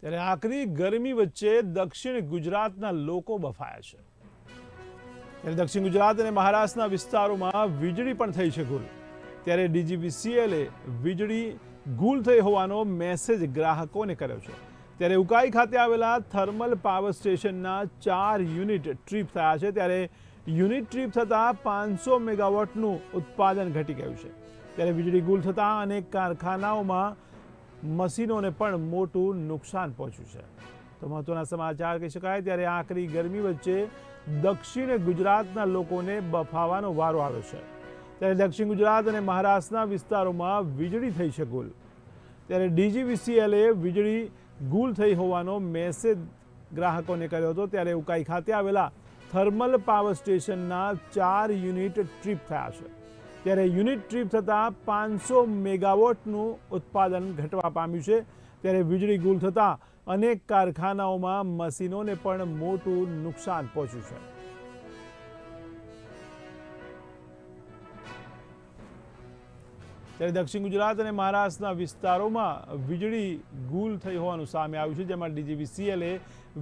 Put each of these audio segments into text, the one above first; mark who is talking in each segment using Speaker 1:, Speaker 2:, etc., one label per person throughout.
Speaker 1: ત્યારે આકરી ગરમી વચ્ચે દક્ષિણ ગુજરાતના લોકો બફાયા છે. ત્યારે દક્ષિણ ગુજરાત અને મહારાષ્ટ્રના વિસ્તારોમાં વીજળી પણ થઈ છે ગુલ ત્યારે ડીજીવીસીએલે વીજળી ગુલ થઈ હોવાનો મેસેજ ગ્રાહકોને કર્યો છે. ત્યારે ઉકાઈ ખાતે આવેલા થર્મલ પાવર સ્ટેશનના ચાર યુનિટ ટ્રીપ થયા છે. ત્યારે યુનિટ ટ્રીપ થતાં પાંચસો મેગાવોટનું ઉત્પાદન ઘટી ગયું છે. ત્યારે વીજળી ગુલ થતાં અનેક કારખાનાઓમાં મશીનોને પણ મોટું નુકસાન પહોંચ્યું છે. તો મહત્વના સમાચાર કહી શકાય, ત્યારે આકરી ગરમી વચ્ચે દક્ષિણ ગુજરાતના લોકોને બફાવાનો વારો આવ્યો છે. ત્યારે દક્ષિણ ગુજરાત અને મહારાષ્ટ્રના વિસ્તારોમાં વીજળી થઈ છે ગુલ ત્યારે ડીજીવીસીએલે વીજળી ગુલ થઈ હોવાનો મેસેજ ગ્રાહકોને કર્યો હતો. ત્યારે ઉકાઈ ખાતે આવેલા થર્મલ પાવર સ્ટેશનના ચાર યુનિટ ટ્રીપ થયા છે. ત્યારે યુનિટ ટ્રીપ થતાં પાંચસો મેગાવોટનું ઉત્પાદન ઘટવા પામ્યું છે. ત્યારે વીજળી ગુલ થતાં અનેક કારખાનાઓમાં મશીનોને પણ મોટું નુકસાન પહોંચ્યું છે. ત્યારે દક્ષિણ ગુજરાત અને મહારાષ્ટ્રના વિસ્તારોમાં વીજળી ગુલ થઈ હોવાનું સામે આવ્યું છે, જેમાં ડીજીવીસીએલે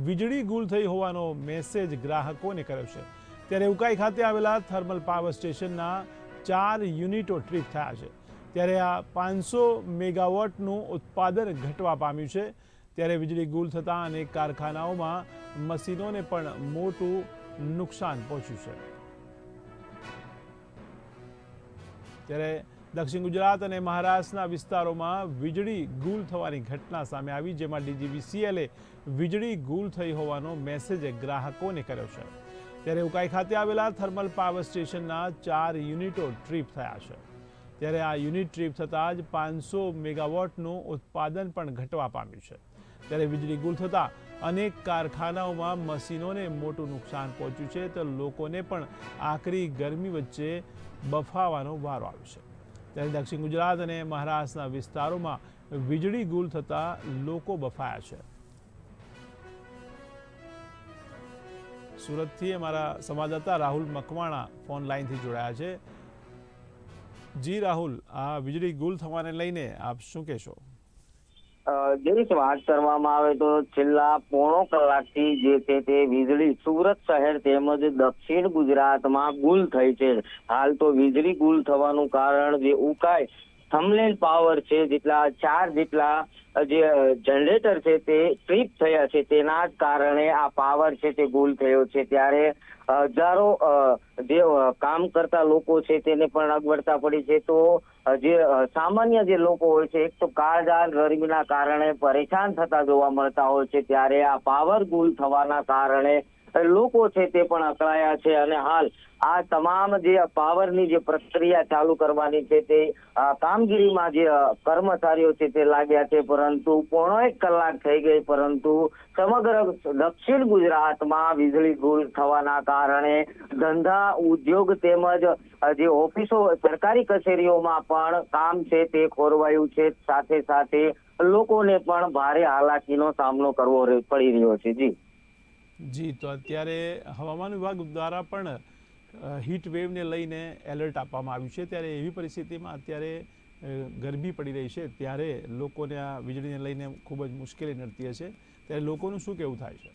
Speaker 1: વીજળી ગુલ થઈ હોવાનો મેસેજ ગ્રાહકોને કર્યો છે. ત્યારે ઉકાઈ ખાતે આવેલા થર્મલ પાવર સ્ટેશનના ચાર યુનિટો ટ્રીપ થયા છે. ત્યારે આ પાંચસો મેગાવોટનું ઉત્પાદન ઘટવા પામ્યું છે. ત્યારે વીજળી ગુલ થતાં અનેક કારખાનાઓમાં મશીનોને પણ મોટું નુકસાન પહોંચ્યું છે. ત્યારે દક્ષિણ ગુજરાત અને મહારાષ્ટ્રના વિસ્તારોમાં વીજળી ગુલ થવાની ઘટના સામે આવી, જેમાં ડીજીવીસીએલે વીજળી ગુલ થઈ હોવાનો મેસેજ ગ્રાહકોને કર્યો છે. ત્યારે ઉકાઈ ખાતે આવેલા થર્મલ પાવર સ્ટેશનના ચાર યુનિટો ટ્રીપ થયા છે. ત્યારે આ યુનિટ ટ્રીપ થતાં જ પાંચસો મેગાવોટનું ઉત્પાદન પણ ઘટવા પામ્યું છે. ત્યારે વીજળી ગુલ થતાં અનેક કારખાનાઓમાં મશીનોને મોટું નુકસાન પહોંચ્યું છે તો લોકોને પણ આકરી ગરમી વચ્ચે બફાવાનો વારો આવ્યો છે. ત્યારે દક્ષિણ ગુજરાત અને મહારાષ્ટ્રના વિસ્તારોમાં વીજળી ગુલ થતાં લોકો બફાયા છે. સુરતથી અમારા સંવાદદાતા રાહુલ મકવાણા ફોન લાઇનથી જોડાયા છે. જી રાહુલ, આ વીજળી ગુલ થવાને લઈને આપ શું કહેશો?
Speaker 2: જેની વાત કરવામાં આવે તો છેલ્લા પોણો કલાકથી જે છે તે વીજળી સુરત શહેર તેમજ દક્ષિણ ગુજરાતમાં ગુલ થઈ છે. હાલ તો વીજળી ગુલ થવાનું કારણ જે ઉકાઈ થમલેન પાવર છે, જેટલા ચાર જેટલા જે જનરેટર છે તે ટ્રીપ થયા છે, તેના જ કારણે આ પાવર છે તે ગુલ થયો છે. ત્યારે હજારો જે કામ કરતા લોકો છે તેને પણ અગવડતા પડી છે. તો જે સામાન્ય જે લોકો હોય છે, એક તો કાળજાળ ગરમીના કારણે પરેશાન થતા જોવા મળતા હોય છે. ત્યારે આ પાવર ગુલ થવાના કારણે લોકો છે તે પણ અકળાયા છે અને હાલ આ તમામ જે પાવરની જે પ્રક્રિયા ચાલુ કરવાની છે તે કામગીરીમાં જે કર્મચારીઓ છે તે લાગ્યા છે, પરંતુ પોણો એક કલાક થઈ ગઈ, પરંતુ સમગ્ર દક્ષિણ ગુજરાતમાં વીજળી ગુલ થવાના કારણે ધંધા, ઉદ્યોગ તેમજ જે ઓફિસો, સરકારી કચેરીઓમાં પણ કામ છે તે ખોરવાયું છે. સાથે સાથે લોકોને પણ ભારે હાલાકીનો સામનો કરવો પડી રહ્યો છે. જી.
Speaker 1: જી, તો અત્યારે હવામાન વિભાગ દ્વારા પણ હીટ વેવને લઈને એલર્ટ આપવામાં આવ્યું છે. ત્યારે એવી પરિસ્થિતિમાં અત્યારે ગરમી પડી રહી છે. ત્યારે લોકોને આ વીજળીને લઈને ખૂબ જ મુશ્કેલી નડતી હશે. ત્યારે લોકોનું શું કહેવું થાય છે?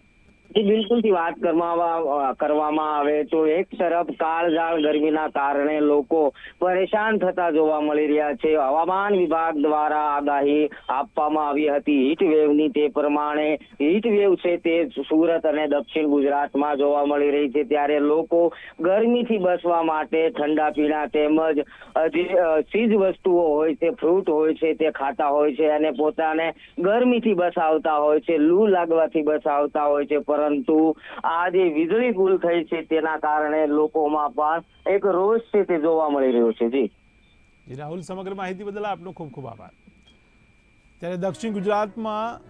Speaker 2: જી બિલકુલથી વાત કરવામાં કરવામાં આવે તો એક તરફ કાળઝાળ ગરમીના કારણે લોકો પરેશાન થતા જોવા મળી રહ્યા છે. હવામાન વિભાગ દ્વારા આગાહી આપવામાં આવી હતી. હીટ વેવની તે પ્રમાણે હીટ વેવ છે તે સુરત અને દક્ષિણ ગુજરાતમાં જોવા મળી રહી છે. ત્યારે લોકો ગરમીથી બચવા માટે ઠંડા પીણા તેમજ જે ચીજ વસ્તુઓ હોય છે, ફ્રૂટ હોય છે તે ખાતા હોય છે અને પોતાને ગરમીથી બચાવતા હોય છે, લૂ લાગવાથી બચાવતા હોય છે. પરંતુ આ જે વીજળી ગુલ થઈ છે તેના કારણે લોકોમાં પણ એક રોષ છે તે જોવા મળી રહ્યો છે.
Speaker 1: જી. રાહુલ, સમગ્ર માહિતી બદલ આપનો ખૂબ ખૂબ આભાર. ત્યારે દક્ષિણ ગુજરાતમાં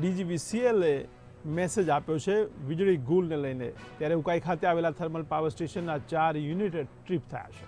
Speaker 1: ડીજીવીસીએલે મેસેજ આપ્યો છે વીજળી ગુલને લઈને. ત્યારે ઉકાઈ ખાતે આવેલા થર્મલ પાવર સ્ટેશનના ચાર યુનિટ ટ્રીપ થયા છે.